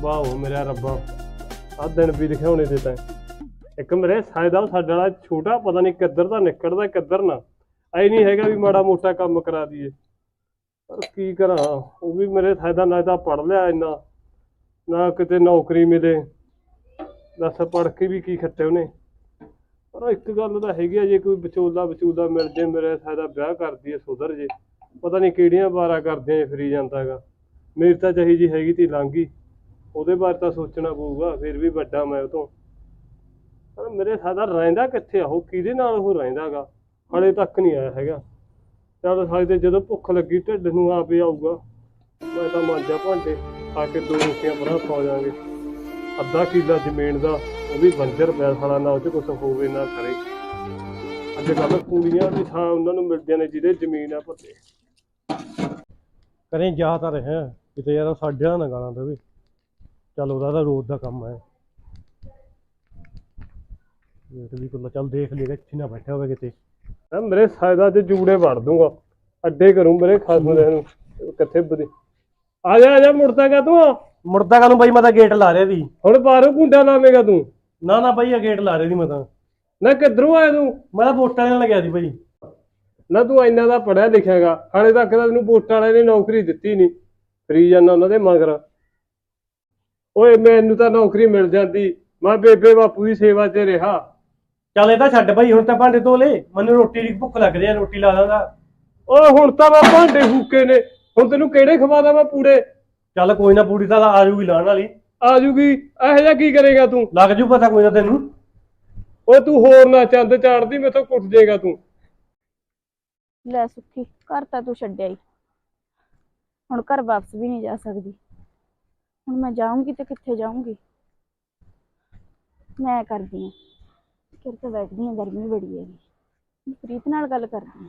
ਵਾਹ ਮੇਰਾ ਰੱਬਾ। ਆ ਦਿਨ ਵੀ ਦਿਖਾਉਣੇ ਦੇ ਤਾਂ। ਇੱਕ ਮੇਰੇ ਸਾਇਦਾ ਸਾਡੇ ਵਾਲਾ ਛੋਟਾ, ਪਤਾ ਨਹੀਂ ਕਿੱਧਰ ਦਾ ਨਿਕਲਦਾ ਕਿੱਧਰ ਨਾ। ਐ ਨਹੀਂ ਹੈਗਾ ਵੀ ਮਾੜਾ ਮੋਟਾ ਕੰਮ ਕਰਾ ਦਈਏ। ਪਰ ਕੀ ਕਰਾਂ, ਉਹ ਵੀ ਮੇਰੇ ਸਾਇਦਾ ਨਾ ਤਾਂ ਪੜ ਲਿਆ ਇੰਨਾ। ਨਾ ਕਿਤੇ ਨੌਕਰੀ ਮਿਲੇ। ਦੱਸ ਪੜ ਕੇ ਵੀ ਕੀ ਖੱਟੇ ਉਹਨੇ। ਪਰ ਇੱਕ ਗੱਲ ਤਾਂ ਹੈਗੀ ਆ, ਜੇ ਕੋਈ ਵਿਚੋਲਾ ਵਿਚੂਲਾ ਮਿਲ ਜੇ, ਮੇਰੇ ਸਾਇਦਾ ਵਿਆਹ ਕਰਦੀ ਦਈਏ, ਸੁਧਰ ਜੇ। ਪਤਾ ਨਹੀਂ ਕਿਹੜੀਆਂ ਬਾਰਾਂ ਕਰਦੇ ਫਰੀ ਜਾਂਦਾਗਾ ਮੇਰੀ ਤਾਂ ਚਾਹੀ ਜੀ ਹੈਗੀ ਤੀ ਲਾਂਗੀ ਉਹਦੇ ਬਾਰੇ ਤਾਂ ਸੋਚਣਾ ਪਊਗਾ, ਫਿਰ ਵੀ ਵੱਡਾ ਮੈਂ ਉਹ ਤੋਂ ਪਰ ਮੇਰੇ ਸਾਦਾ ਰਹਿੰਦਾ ਕਿੱਥੇ ਆ? ਉਹ ਕਿਹਦੇ ਨਾਲ ਉਹ ਰਹਿੰਦਾਗਾ? ਹਲੇ ਤੱਕ ਨਹੀਂ ਆਇਆ ਹੈਗਾ। ਚੱਲ ਸਕਦੇ ਜਦੋਂ ਭੁੱਖ ਲੱਗੀ, ਢਿੱਡ ਨੂੰ ਆਪੇ ਆਊਗਾ। ਮੈਂ ਤਾਂ ਮਾਂਜਾ ਭਾਂਡੇ, ਖਾ ਕੇ ਦੋ ਰੋਟੀਆਂ ਪਰਾਂ ਸੌ ਜਾਾਂਗੇ ਅੱਧਾ ਕਿੱਲਾ ਜ਼ਮੀਨ ਦਾ, ਉਹ ਵੀ ਬੰਜਰ ਪਿਆ ਨਾ ਉਹ ਚ ਕੁਛ ਹੋਵੇ, ਨਾ ਕਰੇ। ਅੱਜ ਕੱਲ ਕੁੜੀਆਂ ਵੀ ਥਾਂ ਉਹਨਾਂ ਨੂੰ ਮਿਲਦੀਆਂ ਨੇ, ਜਿਹਦੇ ਜ਼ਮੀਨ ਆ ਪੱਤੇ ਕਰੇ ਜਾ ਤਾਂ ਰਿਹਾ, ਕਿਤੇ ਯਾਰ ਸਾਡੇ ਨਾ ਗਾਲਾਂ ਦੇਵੇ। ਚੱਲ ਉਹਦਾ ਤਾਂ ਰੋਜ਼ ਦਾ ਕੰਮ ਹੈ। ਵੇਟ ਵੀ ਕੁੱਲਾ ਚੱਲ ਦੇਖ ਲਈਏ ਇੱਥੇ ਨਾ ਬੈਠਾ ਹੋਵੇ ਕਿਤੇ। ਮੈਂ ਮੇਰੇ ਸਾਇਦਾ ਚ ਜੂੜੇ ਵੜ ਦੂੰਗਾ। ਅੱਡੇ ਕਰੂੰ ਮੇਰੇ ਖਾਸਮ ਦੇ ਨੂੰ। ਕਿੱਥੇ ਬਦੇ ਆ ਜਾ ਆ ਜਾ ਮੁੜਦਾ ਕਾ ਤੂੰ। ਮੁਰਦਾ ਕਾਨੂੰ ਬਾਈ ਮੈਂ ਤਾਂ ਗੇਟ ਲਾ ਰਿਹਾ ਦੀ ਹੁਣ ਬਾਹਰੋਂ ਕੁੰਡਾ ਲਾਵੇਂਗਾ ਤੂੰ। ਨਾ ਨਾ ਬਾਈ ਇਹ ਗੇਟ ਲਾ ਰਿਹਾ ਦੀ ਮੈਂ ਤਾਂ। ਨਾ ਕਿੱਧਰੋਂ ਆਇਆ ਤੂੰ? ਮੈਂ ਤਾਂ ਵੋਟਾਂ ਲੈਣ ਲੱਗਿਆ ਸੀ ਬਾਈ। ਨਾ ਤੂੰ ਇੰਨਾ ਦਾ ਪੜਿਆ ਲਿਖਿਆਗਾ ਹਾਲੇ ਤੱਕ ਤਾਂ ਤੈਨੂੰ ਵੋਟਾਂ ਵਾਲਿਆਂ ਨੇ ਨੌਕਰੀ ਦਿੱਤੀ ਨਹੀਂ। ਫਰੀ ਜਾਨਾ ਉਹਨਾਂ ਦੇ ਮਗਰ। ਓਏ ਮੈਨੂੰ ਤਾਂ ਨੌਕਰੀ ਮਿਲ ਜਾਂਦੀ। ਮੈਂ ਬੇਬੇ ਬਾਪੂ ਦੀ ਸੇਵਾ 'ਚ ਰਿਹਾ। ਚੱਲ ਇਹ ਤਾਂ ਛੱਡ ਬਾਈ ਹੁਣ ਤਾਂ ਭਾਂਡੇ ਧੋ ਲੈ। ਮੈਨੂੰ ਰੋਟੀ ਦੀ ਭੁੱਖ ਲੱਗ ਰਹੀ ਹੈ ਰੋਟੀ ਲਾ ਦਾਂਗਾ ਓਏ ਹੁਣ ਤਾਂ ਮੈਂ ਭਾਂਡੇ ਫੂਕੇ ਨੇ। ਹੁਣ ਤੈਨੂੰ ਕਿਹੜੇ ਖਵਾਦਾ ਮੈਂ ਪੂੜੇ? ਚੱਲ ਕੋਈ ਨਾ ਪੂਰੀ ਤਾਂ ਆ ਜੂਗੀ ਲਾਣ ਵਾਲੀ। ਆ ਜੂਗੀ। ਇਹੋ ਜਿਹਾ ਕੀ ਕਰੇਗਾ ਤੂੰ? ਲੱਗ ਜੂ ਪਤਾ ਕੋਈ ਨਾ ਤੈਨੂੰ। ਓਏ ਤੂੰ ਹੋਰ ਨਾ ਚੰਦ ਚਾੜਦੀ ਮੈਥੋਂ ਕੁੱਟ ਜਾਏਗਾ ਤੂੰ। ਲੈ ਸੁੱਖੀ ਘਰ ਤਾਂ ਤੂੰ ਛੱਡਿਆ ਹੀ ਹੁਣ ਘਰ ਵਾਪਸ ਵੀ ਨਹੀਂ ਜਾ ਸਕਦੀ। ਹੁਣ ਮੈਂ ਜਾਊਂਗੀ ਤੇ ਕਿੱਥੇ ਜਾਊਂਗੀ? ਮੈਂ ਕਰਦੀ ਹਾਂ। ਫਿਰ ਤਾਂ ਬੈਠਦੀ ਹਾਂ, ਗਰਮੀ ਬੜੀ ਹੈਗੀ। ਪ੍ਰੀਤ ਨਾਲ ਗੱਲ ਕਰਦੀ ਹਾਂ।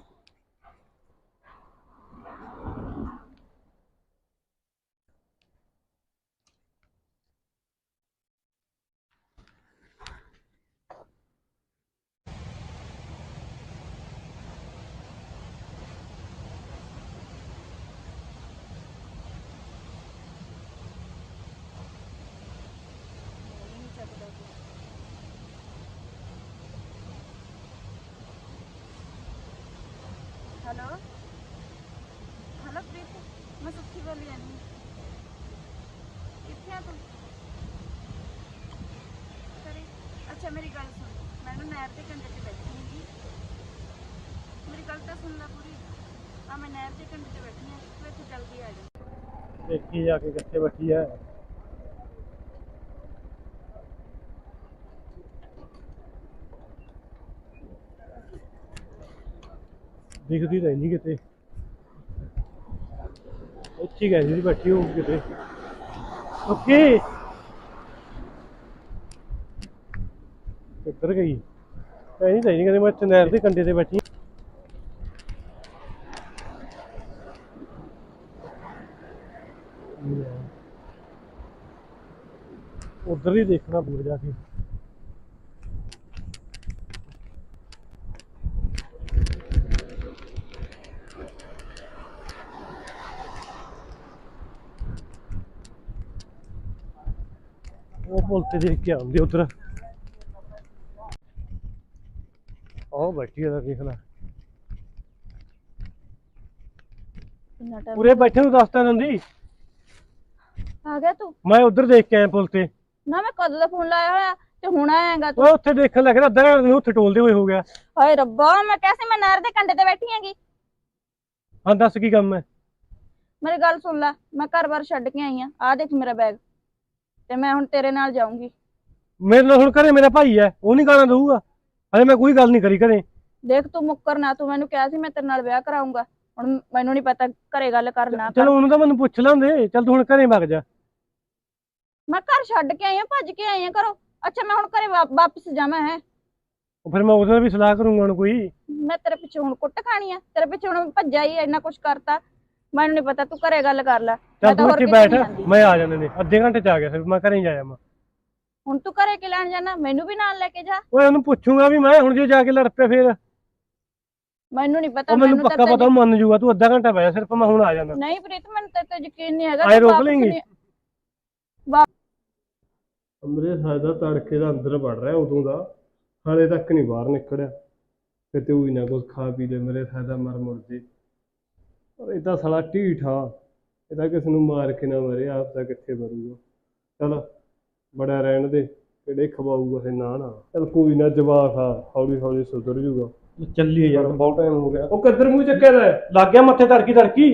ਹੈਲੋ ਹੈਲੋ ਪ੍ਰੀਤ ਮੈਂ ਸੁੱਖੀ ਬੋਲੀ ਜਾਂਦੀ ਕਿੱਥੇ ਆ ਤੂੰ ਕਰੇ ਅੱਛਾ ਮੇਰੀ ਗੱਲ ਸੁਣ ਮੈਂ ਨਾ ਨਹਿਰ ਦੇ ਕੰਢੇ ਤੇ ਬੈਠੀ ਹਾਂ ਮੇਰੀ ਗੱਲ ਤਾਂ ਸੁਣ ਲੈ ਪੂਰੀ ਆ ਮੈਂ ਨਹਿਰ ਦੇ ਕੰਢੇ ਤੇ ਬੈਠੀ ਹਾਂ ਤੂੰ ਇੱਥੇ ਜਲਦੀ ਆ ਜਾ ਦੇਖੀ ਜਾ ਕੇ ਕਿੱਥੇ ਬੈਠੀ ਹੈ ਦਿਖਦੀ ਤਾਂ ਨਹੀਂ ਕਿਤੇ। ਉੱਚੀ ਗਈ ਸੀ, ਬੈਠੀ ਹੋਊ ਕਿਤੇ। ਓਕੇ। ਕਿੱਧਰ ਗਈ? ਐ ਨਹੀਂ ਤਾਂ ਨਹੀਂ ਕਦੇ ਮੈਂ ਚਨੈਲ ਦੇ ਕੰਡੇ ਤੇ ਬੈਠੀ। ਉਧਰ ਹੀ ਦੇਖਣਾ ਪਊ ਜਾ ਕੇ ਉਹ ਪੁਲ ਤੇ ਦੇਖ ਕੇ ਆਉਂਦੇ ਉਧਰ। ਉਹ ਬੈਠੀ ਆ ਦੇਖ ਲੈ। ਕਿੰਨਾ ਟਾਈਮ ਪੂਰੇ ਬੈਠੇ ਨੂੰ ਦੱਸਤਾ ਨੰਦੀ। ਆ ਗਿਆ ਤੂੰ? ਮੈਂ ਉਧਰ ਦੇਖ ਕੇ ਆਇਆ ਪੁਲ ਤੇ। ਨਾ ਮੈਂ ਕਦੋਂ ਦਾ ਫੋਨ ਲਾਇਆ ਹੋਇਆ ਤੇ ਹੁਣ ਆਏਗਾ ਤੂੰ। ਉਹ ਉੱਥੇ ਦੇਖਣ ਲੱਗਦਾ ਅੱਧਾ ਨੂੰ ਉੱਥੇ ਟੋਲਦੇ ਹੋਏ ਹੋ ਗਿਆ। ਹਾਏ ਰੱਬਾ ਮੈਂ ਕਿਹਾ ਮੈਂ ਨਹਿਰ ਦੇ ਕੰਢੇ ਤੇ ਬੈਠੀ ਹੈਗੀ। ਹਾਂ ਦੱਸ ਕੀ ਕੰਮ ਹੈ। ਮੇਰੀ ਗੱਲ ਸੁਣ ਲੈ ਮੈਂ ਘਰ-ਬਾਰ ਛੱਡ ਕੇ ਆਈ ਆ। ਆ ਦੇਖ ਮੇਰਾ ਬੈਗ ਤੇ ਮੈਂ ਹੁਣ ਤੇਰੇ ਨਾਲ ਜਾਊਂਗੀ। ਮੇਰੇ ਨਾਲ ਹੁਣ ਘਰੇ ਮੇਰਾ ਭਾਈ ਹੈ ਉਹ ਨਹੀਂ ਗਾਣਾ ਦਊਗਾ। ਹਲੇ ਮੈਂ ਕੋਈ ਗੱਲ ਨਹੀਂ ਕਰੀ ਘਰੇ। ਦੇਖ ਤੂੰ ਮੁੱਕਰ ਨਾ ਤੂੰ ਮੈਨੂੰ ਕਿਹਾ ਸੀ ਮੈਂ ਤੇਰੇ ਨਾਲ ਵਿਆਹ ਕਰਾਉਂਗਾ ਹੁਣ ਮੈਨੂੰ ਨਹੀਂ ਪਤਾ ਘਰੇ ਗੱਲ ਕਰਨਾ ਚਲੋ ਉਹਨੂੰ ਤਾਂ ਮੈਨੂੰ ਪੁੱਛ ਲਾਂਦੇ ਚੱਲ ਤੂੰ ਹੁਣ ਘਰੇ ਵਗ ਜਾ। ਮੈਂ ਘਰ ਛੱਡ ਕੇ ਆਈ ਆ ਭੱਜ ਕੇ ਆਈ ਆ ਘਰੋਂ। ਅੱਛਾ ਮੈਂ ਹੁਣ ਘਰੇ ਵਾਪਸ ਜਾਵਾਂ ਹੈ। ਉਹ ਫਿਰ ਮੈਂ ਉਹਦੇ ਨਾਲ ਵੀ ਸਲਾਹ ਕਰੂੰਗਾ ਹੁਣ ਕੋਈ। ਮੈਂ ਤੇਰੇ ਪਿੱਛੇ ਹੁਣ ਕੁੱਟ ਖਾਣੀ ਆ ਤੇਰੇ ਪਿੱਛੇ ਹੁਣ ਭੱਜਾ ਹੀ ਇੰਨਾ ਕੁਝ ਕਰਤਾ। ਮੈਨੂੰ ਨਹੀਂ ਪਤਾ ਤੂੰ ਘਰੇ ਗੱਲ ਕਰ ਲੈ। ਚੱਲ ਮੈਂ ਤਾਂ ਇੱਥੇ ਕਿਤੇ ਬੈਠ। ਮੈਂ ਆ ਜਾਂਦੇ ਨੇ ਅੱਧੇ ਘੰਟੇ ਚ ਆ ਗਿਆ ਫਿਰ ਮੈਂ ਘਰੇ ਹੀ ਜਾਇਆ ਮੈਂ ਹੁਣ ਤੂੰ ਘਰੇ ਕਿ ਲੈਣ ਜਾਣਾ? ਮੈਨੂੰ ਵੀ ਨਾਲ ਲੈ ਕੇ ਜਾ। ਓਏ ਉਹਨੂੰ ਪੁੱਛੂੰਗਾ ਵੀ ਮੈਂ ਹੁਣ ਜੇ ਜਾ ਕੇ ਲੜ ਪਿਆ ਫਿਰ। ਮੈਨੂੰ ਨਹੀਂ ਪਤਾ ਮੈਨੂੰ ਪੱਕਾ ਪਤਾ ਉਹ ਮੰਨ ਜੂਗਾ ਤੂੰ ਅੱਧਾ ਘੰਟਾ ਬਹਿ ਸਿਰਫ ਮੈਂ ਹੁਣ ਆ ਜਾਂਦਾ। ਨਹੀਂ ਪ੍ਰੀਤ ਮੈਨੂੰ ਤੇ ਤੇ ਯਕੀਨ ਨਹੀਂ ਹੈਗਾ ਆਏ ਰੋਕ ਵਾ- ਅਮਰੇ ਸਾਡਾ ਤੜਕੇ ਦਾ ਅੰਦਰ ਵੜ ਰਿਹਾ ਉਦੋਂ ਦਾ ਹਾਲੇ ਤੱਕ ਨਹੀਂ ਬਾਹਰ ਨਿਕਲਿਆ। ਕਿਤੇ ਉਹੀ ਨਾ ਕੁਝ ਖਾ ਪੀ ਲੈ ਮੇਰੇ ਸਾਡਾ ਮਰ ਮੁਰ ਜੇ ਪਰ ਤਾਂ ਸਾਲਾ ਢੀਠਾ ਇਹ ਤਾਂ ਕਿਸ ਨੂੰ ਮਾਰ ਕੇ ਨਾ ਮਰੇ ਆਪ ਤਾਂ ਕਿੱਥੇ ਮਰੂਗਾ। ਚਲ ਬੜਾ ਰਹਿਣ ਦੇ ਕਿਹੜੇ ਖਵਾਊਗਾ ਇਹ ਨਾ ਨਾ ਚਲ ਕੋਈ ਨਾ ਜਵਾਕ ਆ ਹੌਲੀ ਹੌਲੀ ਸੁਧਰ ਜੂਗਾ। ਚੱਲੀ ਯਾਰ। ਬਹੁਤ ਟਾਈਮ ਹੋ ਗਿਆ। ਉਹ ਕਿੱਧਰ ਮੂੰਹ ਚੱਕਿਆ ਦਾ ਲੱਗ ਗਿਆ ਮੱਥੇ ਤੜਕੀ ਤੜਕੀ?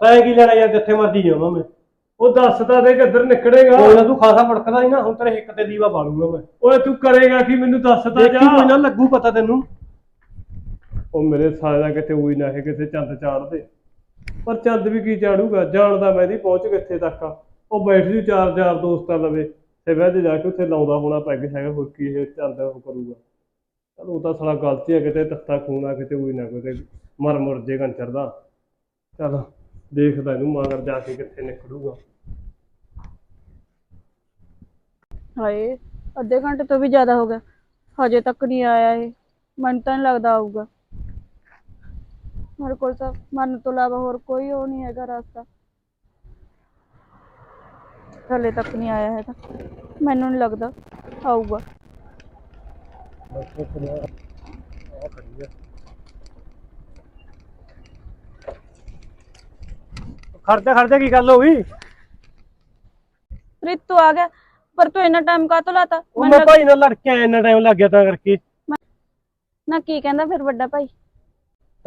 ਤੈਂ ਕੀ ਲੈਣਾ ਯਾਰ ਜਿੱਥੇ ਮਰਜ਼ੀ ਜਾਵਾਂ ਮੈਂ। ਉਹ ਦੱਸਦਾ ਦੇ ਕਿੱਧਰ ਨਿਕਲੇਗਾ। ਕੋਈ ਨਾ ਤੂੰ ਖਾਸਾ ਭੜਕਦਾ ਹੀ ਨਾ ਹੁਣ ਤੇਰੇ ਹਿੱਕ ਤੇ ਦੀਵਾ ਬਾਲੂਗਾ ਮੈਂ। ਓਏ ਤੂੰ ਕਰੇਗਾ ਕੀ? ਮੈਨੂੰ ਦੱਸਦਾ ਦੇਖੀ ਕੋਈ ਜਾ ਨਾ ਲੱਗੂ ਪਤਾ ਤੈਨੂੰ। ਉਹ ਮੇਰੇ ਸਾਲੇ ਦਾ ਕਿਤੇ ਉਹੀ ਨਾ ਇਹ ਕਿਸੇ ਚੰਦ ਚਾੜਦੇ ਪਰ ਚੰਦ ਵੀ ਕੀ ਚਾੜੂਗਾ? ਜਾਣਦਾ ਮੈਂ ਇਹਦੀ ਪਹੁੰਚ ਕਿੱਥੇ ਤੱਕ ਆ। ਉਹ ਬੈਠ ਜੂ ਚਾਰ ਚਾਰ ਦੋਸਤਾਂ ਲਵੇ। ਤੇ ਵੈਦ ਜਾ ਕੇ ਉੱਥੇ ਲਾਉਂਦਾ ਹੋਣਾ ਪੈਗ ਹੈਗਾ ਹੋਰ ਕੀ ਇਹ ਚੰਦ ਉਹ ਕਰੂਗਾ। ਚਲ ਉਹ ਤਾਂ ਸਾਲਾ ਗਲਤੀ ਆ, ਕਿਤੇ ਤੱਤਾ ਖੂਨ ਆ, ਕਿਤੇ ਉਹੀ ਨਾ ਕਿਤੇ ਮਰ ਮੁਰ ਜੇ ਕੰਚਰ ਦਾ। ਚਲ ਦੇਖਦਾ ਇਹਨੂੰ ਮਗਰ ਜਾ ਕੇ ਕਿੱਥੇ ਨਿਕਲੂਗਾ। ਹਾਏ, ਅੱਧੇ ਘੰਟੇ ਤੋਂ ਵੀ ਜ਼ਿਆਦਾ ਹੋ ਗਿਆ। ਹਜੇ ਤੱਕ ਨਹੀਂ ਆਇਆ ਇਹ। ਮੈਨੂੰ ਤਾਂ ਨਹੀਂ ਲੱਗਦਾ ਆਊਗਾ। ਮੇਰੇ ਕੋਲ ਤਾਂ ਮਰਨ ਤੋਂ ਇਲਾਵਾ ਹੋਰ ਕੋਈ ਉਹ ਨਹੀਂ ਹੈਗਾ ਰਸਤਾ। ਹਲੇ ਤੱਕ ਨਹੀਂ ਆਇਆ ਹੈਗਾ। ਮੈਨੂੰ ਨਹੀਂ ਲੱਗਦਾ ਆਊਗਾ। ਖਰਚਾ ਖਰਚਾ ਕੀ ਗੱਲ ਹੋ ਗਈ? ਪ੍ਰੀਤ ਤੂੰ ਆ ਗਿਆ ਪਰ ਤੂੰ ਇੰਨਾ ਟਾਈਮ ਕਾਹਤੋਂ ਲਾਤਾ? ਉਹ ਮੈਂ ਭਾਈ ਨਾਲ ਲੜ ਕੇ ਆਇਆ ਇੰਨਾ ਟਾਈਮ ਲੱਗ ਗਿਆ ਤਾਂ ਕਰਕੇ। ਨਾ ਕੀ ਕਹਿੰਦਾ ਫਿਰ ਵੱਡਾ ਭਾਈ?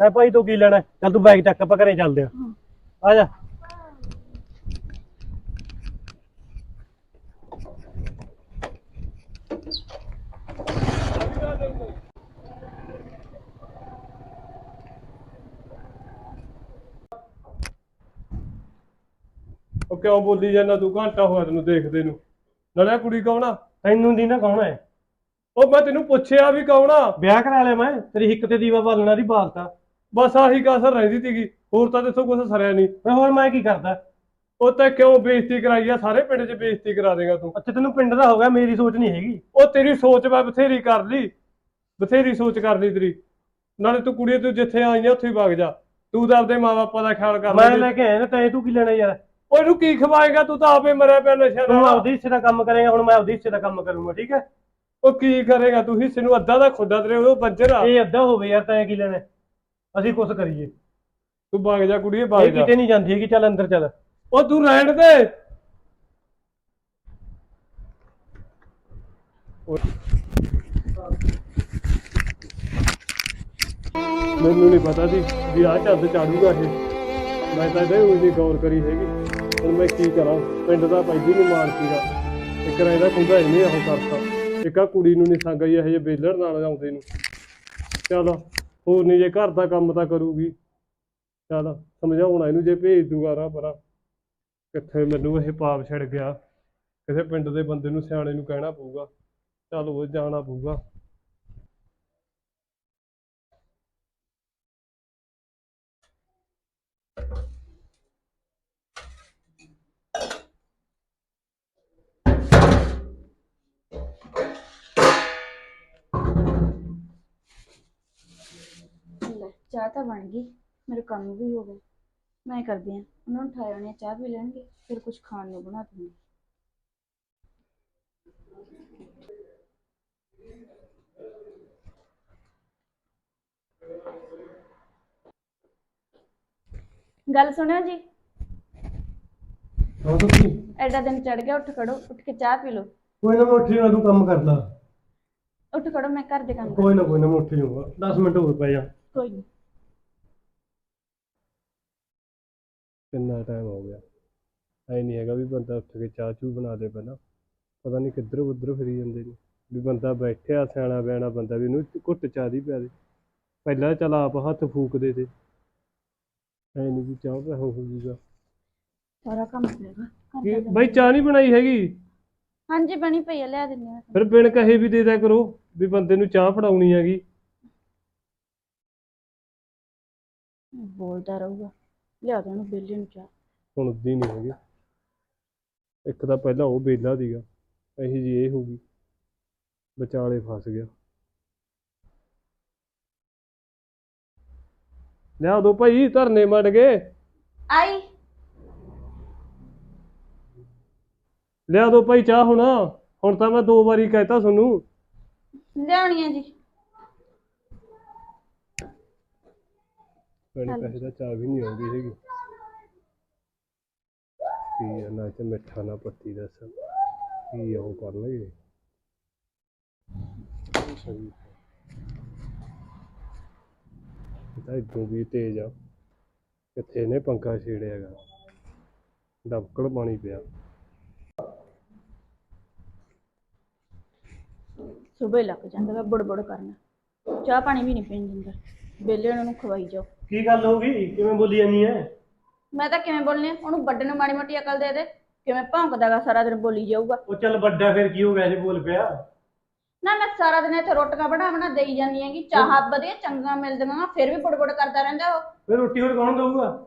ਐ ਭਾਈ ਤੂੰ ਕੀ ਲੈਣਾ? ਚੱਲ ਤੂੰ ਬੈਗ ਚੱਕ ਆਪਾਂ ਘਰੇ ਚੱਲਦੇ ਆ ਆ ਜਾ। ਉਹ ਕਿਉਂ ਬੋਲੀ ਜਾਂਦਾ? ਤੂੰ ਘੰਟਾ ਹੋਇਆ ਤੈਨੂੰ ਦੇਖਦੇ ਨੂੰ। ਨਾਲੇ ਆਹ ਕੁੜੀ ਕੌਣ ਆ? ਤੈਨੂੰ ਦੀ ਨਾ ਕੌਣ ਹੈ। ਉਹ ਮੈਂ ਤੈਨੂੰ ਪੁੱਛਿਆ ਵੀ ਕੌਣ ਆ? ਵਿਆਹ ਕਰਾ ਲਿਆ ਮੈਂ। ਤੇਰੀ ਹਿੱਕ ਤੇ ਦੀਵਾ ਬਾਲਣਾ ਦੀ ਬਾਲਤਾ। ਬਸ ਆਹੀ ਕਸਰ ਰਹਿੰਦੀ ਸੀਗੀ ਹੋਰ ਤਾਂ ਦੱਸੋ ਕੁਛ ਸਰਿਆ ਨਹੀਂ। ਓਏ ਹੋਰ ਮੈਂ ਕੀ ਕਰਦਾ? ਉਹ ਤਾਂ ਕਿਉਂ ਬੇਇੱਜ਼ਤੀ ਕਰਾਈ ਆ? ਸਾਰੇ ਪਿੰਡ 'ਚ ਬੇਇੱਜ਼ਤੀ ਕਰਾ ਦੇਗਾ ਤੂੰ। ਅੱਛਾ ਤੈਨੂੰ ਪਿੰਡ ਦਾ ਹੋ ਗਿਆ ਮੇਰੀ ਸੋਚ ਨਹੀਂ ਹੈਗੀ। ਉਹ ਤੇਰੀ ਸੋਚ ਮੈਂ ਬਥੇਰੀ ਕਰ ਲਈ। ਬਥੇਰੀ ਸੋਚ ਕਰ ਲਈ ਤੇਰੀ। ਨਾਲੇ ਤੂੰ ਕੁੜੀ ਤੂੰ ਜਿੱਥੇ ਆਈ ਆ ਉੱਥੇ ਹੀ ਵਗ ਜਾ। ਤੂੰ ਤਾਂ ਆਪਦੇ ਮਾਪੇ ਦਾ ਖਿਆਲ ਕਰ ਮੈਂ ਲੈ ਲੈ ਕੇ ਆਇਆ ਨਾ ਤੈਂ ਤੂੰ ਕੀ ਲੈਣਾ ਯਾਰ? ਉਹ ਇਹਨੂੰ ਕੀ ਖਵਾਏਗਾ? ਤੂੰ ਤਾਂ ਆਪੇ ਮਰਿਆ ਪਿਆ ਨਸ਼ਾ ਤੂੰ ਆਪਦੇ ਹਿੱਸੇ ਦਾ ਕੰਮ ਕਰੇਗਾ ਹੁਣ ਮੈਂ ਆਪਦੇ ਹਿੱਸੇ ਦਾ ਕੰਮ ਕਰੂੰਗਾ ਠੀਕ ਹੈ? ਉਹ ਕੀ ਕਰੇਗਾ? ਤੂੰ ਹਿੱਸੇ ਨੂੰ ਅੱਧਾ ਦਾ ਖੁੱਡਾ ਤੇਰੇ ਉਹ ਬੰਜਰ ਆ। ਇਹ ਅੱਧਾ ਹੋਵੇ ਯਾਰ ਤੈਂ ਕੀ ਲੈਣਾ? ਅਸੀਂ ਕੁਛ ਕਰੀਏ। ਤੂੰ ਵਗ ਜਾ ਕੁੜੀਏ ਇਹ ਜਾ। ਕਿਤੇ ਨਹੀਂ ਜਾਂਦੀ ਹੈਗੀ ਚੱਲ ਅੰਦਰ ਚੱਲ। ਉਹ ਤੂੰ ਰਹਿਣ ਦੇ। ਮੈਨੂੰ ਨਹੀਂ ਪਤਾ ਸੀ ਵੀ ਆਹ ਚੱਦ ਚਾੜੂਗਾ ਇਹ। ਮੈਂ ਤਾਂ ਇਹਦੇ ਉਹਦੀ ਗੌਰ ਕਰੀ ਹੈਗੀ। ਹੁਣ ਮੈਂ ਕੀ ਕਰਾਂ? ਪਿੰਡ ਦਾ ਪੈਦੀ ਨਹੀਂ ਮਾਰ ਸੀਗਾ ਇੱਕ ਰਾਂ ਇਹਦਾ ਖੁੰਦਾ ਇਹਨੇ ਉਹ ਕਰਤਾ। ਇੱਕ ਆ ਕੁੜੀ ਨੂੰ ਨਹੀਂ ਸੰਗ ਆਈ ਇਹ ਜੇ ਬੇਲੜ ਨਾਲ ਆਉਂਦੇ ਨੂੰ। ਚੱਲ ਹੋਰ ਨਹੀਂ, ਜੇ ਘਰ ਦਾ ਕੰਮ ਤਾਂ ਕਰੂਗੀ। ਚੱਲ ਸਮਝਾਉਣਾ ਇਹਨੂੰ, ਜੇ ਭੇਜ ਦੂਗਾ ਰਾਹ ਪਰਾਂ। ਕਿੱਥੇ ਮੈਨੂੰ ਇਹ ਪਾਪ ਛੱਡ ਗਿਆ। ਕਿਸੇ ਪਿੰਡ ਦੇ ਬੰਦੇ ਨੂੰ ਸਿਆਣੇ ਨੂੰ ਕਹਿਣਾ ਪਊਗਾ। ਚੱਲ ਉਹ ਜਾਣਾ ਪਊਗਾ। ਚਾਹ ਤਾਂ ਬਣ ਗਈ ਮੇਰੇ ਕੰਮ ਵੀ ਹੋ ਗਏ। ਮੈਂ ਕਰਦੀ ਆ ਉਹਨਾਂ ਨੂੰ ਠਾਇਆ ਹੋਣੇ ਚਾਹ ਪੀ ਲੈਣਗੇ ਫਿਰ ਕੁਝ ਖਾਣ ਨੂੰ ਬਣਾ ਦੂੰਗੀ ਗੱਲ ਸੁਣਿਓ ਜੀ। ਹਾਂ ਤੁਸੀਂ? ਐਡਾ ਦਿਨ ਚੜ ਗਿਆ ਉੱਠ ਖੜੋ ਉੱਠ ਕੇ ਚਾਹ ਪੀ ਲਓ। ਕੋਈ ਨਾ ਮੈਂ ਉੱਠੀ ਨਾ ਤੂੰ ਕੰਮ ਕਰ ਲਾ ਉੱਠ ਖੜੋ ਮੈਂ ਘਰ ਦੇ ਕੰਮ ਕੋਈ ਨਾ ਕੋਈ ਨਾ ਮੈਂ ਉੱਠ ਜਾਊਂਗਾ। 10 ਮਿੰਟ ਹੋਰ ਪੈ ਜਾ ਕੋਈ ਨਹੀਂ ਕਿੰਨਾ ਟਾਈਮ ਹੋ ਗਿਆ। ਐ ਨਹੀਂ ਹੈਗਾ ਵੀ ਬੰਦਾ ਉੱਠ ਕੇ ਚਾਹ ਚੂ ਬਣਾ ਦੇ ਪਹਿਲਾਂ। ਪਤਾ ਨਹੀਂ ਕਿੱਧਰ ਉੱਧਰ ਫਿਰੀ ਜਾਂਦੇ ਨੇ। ਵੀ ਬੰਦਾ ਬੈਠਿਆ ਸਿਆਣਾ ਬਿਆਣਾ ਬੰਦਾ ਵੀ ਇਹਨੂੰ ਘੁੱਟ ਚਾਹ ਦੀ ਪਿਆ ਦੇ। ਪਹਿਲਾਂ ਚੱਲ ਆਪ ਹੱਥ ਫੂਕਦੇ ਤੇ। ਐ ਨਹੀਂ ਵੀ ਚਾਹ ਪਿਆ ਹੋ ਜੂਗਾ। ਸਾਰਾ ਕੰਮ ਹੋਏਗਾ ਘਰ ਕੀ ਦਾ ਕੰਮ। ਬਈ ਚਾਹ ਨਹੀਂ ਬਣਾਈ ਹੈਗੀ? ਹਾਂਜੀ ਬਣੀ ਪਈ ਆ ਲਿਆ ਦਿੰਦੀ ਆ। ਫਿਰ ਬਿਨ ਕਹੇ ਵੀ ਦੇ ਦਿਆ ਕਰੋ ਵੀ ਬੰਦੇ ਨੂੰ ਚਾਹ ਫੜਾਉਣੀ ਹੈਗੀ। ਬੋਲਦਾ ਰਹੂਗਾ। ਲਿਆ ਦੇ ਉਹਨੂੰ ਬੇਲੀ ਨੂੰ ਚਾਹ। ਸੁਣਦੀ ਨਹੀਂ ਹੈਗੀ। ਇੱਕ ਤਾਂ ਪਹਿਲਾਂ ਉਹ ਬੇਲਾ ਸੀਗਾ ਇਹੀ ਜੀ ਇਹ ਹੋਊਗੀ ਵਿਚਾਲੇ ਫਸ ਗਿਆ। ਲਿਆ ਦੋ ਭਾਈ ਧਰਨੇ ਮੜ ਗਏ। ਆਈ। ਲਿਆ ਦੋ ਭਾਈ ਚਾਹ ਹੁਣ। ਹੁਣ ਤਾਂ ਮੈਂ ਦੋ ਵਾਰੀ ਕਹਿਤਾ ਤੁਹਾਨੂੰ। ਲਿਆਉਣੀ ਹੈ ਜੀ। ਮੈਨੂੰ ਪੈਸੇ ਦਾ ਚਾਹ ਵੀ ਨਹੀਂ ਆਉਂਦੀ ਹੈਗੀ। ਕੀ ਆ, ਨਾ ਤੇ ਮਿੱਠਾ ਨਾ ਪੱਤੀ ਦੱਸ ਕੀ ਉਹ ਕਰਨਗੇ। ਸਹੀ ਇਹ ਤਾਂ ਇਦੋਂ ਵੀ ਤੇਜ਼ ਆ। ਕਿੱਥੇ ਨੇ ਪੰਖਾ ਛੇੜਿਆਗਾ ਡਬਕਲ ਪਾਣੀ ਪਿਆ। ਸਵੇਰ ਲੱਗ ਜਾਂਦਾ ਵਾ ਬੁੜ ਬੁੜ ਕਰਨਾ। ਚਾਹ ਪਾਣੀ ਵੀ ਨਹੀਂ ਪੀਣ ਦਿੰਦਾ। ਬੇਲੇ ਉਹਨਾਂ ਨੂੰ ਖਵਾਈ ਜਾਓ। ਕੀ ਗੱਲ ਹੋ ਗਈ? ਕਿਵੇਂ ਬੋਲੀ ਜਾਨੀ ਐ? ਮੈਂ ਤਾਂ ਕਿਵੇਂ ਬੋਲਣੀ ਆ? ਉਹਨੂੰ ਵੱਡੇ ਨੂੰ ਮਾੜੀ ਮੋਟੀ ਅਕਲ ਦੇ ਦੇ। ਕਿਵੇਂ ਭੌਂਕਦਾਗਾ ਸਾਰਾ ਦਿਨ ਬੋਲੀ ਜਾਊਗਾ। ਉਹ ਚੱਲ ਵੱਡਾ ਫਿਰ ਕੀ ਹੋ ਗਿਆ ਜੇ ਬੋਲ ਪਿਆ? ਨਾ ਮੈਂ ਸਾਰਾ ਦਿਨ ਇੱਥੇ ਰੋਟੀਆਂ ਬਣਾ ਬਣਾ ਦੇਈ ਜਾਂਦੀ ਹੈਗੀ। ਚਾਹ ਵਧੀਆ ਚੰਗਾ ਮਿਲਦੀਆਂ ਫਿਰ ਵੀ ਬੁੜ ਬੁੜ ਕਰਦਾ ਰਹਿੰਦਾ ਉਹ। ਫਿਰ ਰੋਟੀ ਹੋਰ ਕੌਣ ਦਊਗਾ?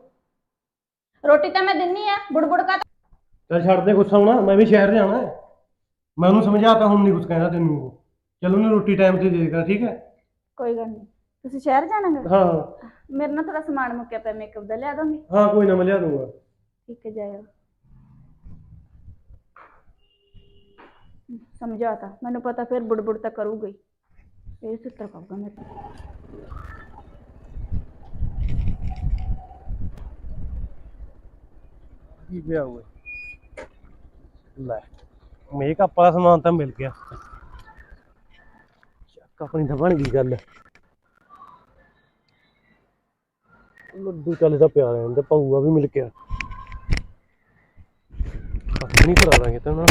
ਰੋਟੀ ਤਾਂ ਮੈਂ ਦਿੰਨੀ ਆ ਬੁੜ ਬੁੜ ਕਾ ਚੱਲ ਛੱਡ ਦੇ ਗੁੱਸਾ ਹੋਣਾ ਮੈਂ ਵੀ ਸ਼ਹਿਰ ਜਾਣਾ ਹੈ ਮੈਂ ਉਹਨੂੰ ਸਮਝਾਤਾ ਹੁਣ ਨਹੀਂ ਕੁਝ ਕਹਿਣਾ ਤੈਨੂੰ ਉਹ। ਚੱਲ ਉਹਨੂੰ ਰੋਟੀ ਟਾਈਮ ਤੇ ਦੇ ਦੇਗਾ ਠੀਕ ਹੈ ਕੋਈ ਗੱਲ ਨਹੀਂ ਤੁਸੀਂ ਸ਼ਹਿਰ ਜਾਣਾਗਾ ਹਾਂ। ਮੇਰੇ ਨਾਲ ਥੋੜਾ ਸਮਾਨ ਮੁੱਕਿਆ ਪਿਆ ਮੇਕਅਪ ਦਾ ਲਿਆ ਦੋਗੇ? ਹਾਂ ਕੋਈ ਨਾ ਮੈਂ ਲਿਆ ਦੂੰਗਾ ਠੀਕ ਹੈ ਜਾਇਓ। ਸਮਝਾਤਾ। ਮੈਨੂੰ ਪਤਾ ਫਿਰ ਬੁੜ ਬੁੜ ਤਾਂ ਕਰੂਗਾ ਹੀ। ਇਹ ਸੁੱਤਰ ਪਾਊਗਾ ਮੇਰੇ ਤੋਂ। ਕੀ ਪਿਆ ਹੋਇਆ ਲੈ ਮੇਕਅਪ ਵਾਲਾ ਸਮਾਨ ਤਾਂ ਮਿਲ ਗਿਆ। ਚੱਕ ਆਪਣੀ ਤਾਂ ਬਣ ਗਈ ਗੱਲ। ਲੱਡੂ ਚੱਲ ਤਾਂ ਪਿਆ ਰਹਿਣ ਤੇ ਪਊਆ ਵੀ ਮਿਲ ਗਿਆ ਨਹੀਂ ਕਰਾ ਦਾਂਗੇ ਤਾਂ ਨਾ।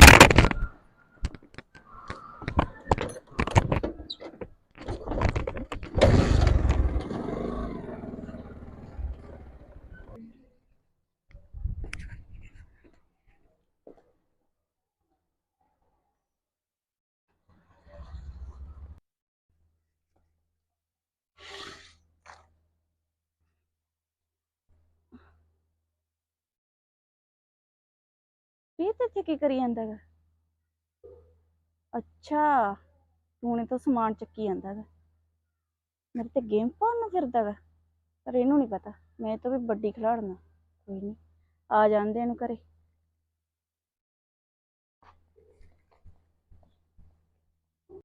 ਇਹ ਤੇ ਇੱਥੇ ਕੀ ਕਰੀ ਜਾਂਦਾ ਗਾ? ਅੱਛਾ, ਤੂੰ ਨੇ ਤਾਂ ਸਮਾਨ ਚੱਕੀ ਜਾਂਦਾ ਗਾ। ਮੇਰੇ ਤੇ ਗੇਮ ਪਾਉਣ ਨੂੰ ਫਿਰਦਾ ਗਾ, ਪਰ ਇਹਨੂੰ ਨਹੀਂ ਪਤਾ। ਮੈਂ ਇਹ ਤੋਂ ਵੀ ਵੱਡੀ ਖਿਲਾੜਨਾ, ਕੋਈ ਨਹੀਂ ਆ ਜਾਂਦੇ ਇਹਨੂੰ ਘਰੇ।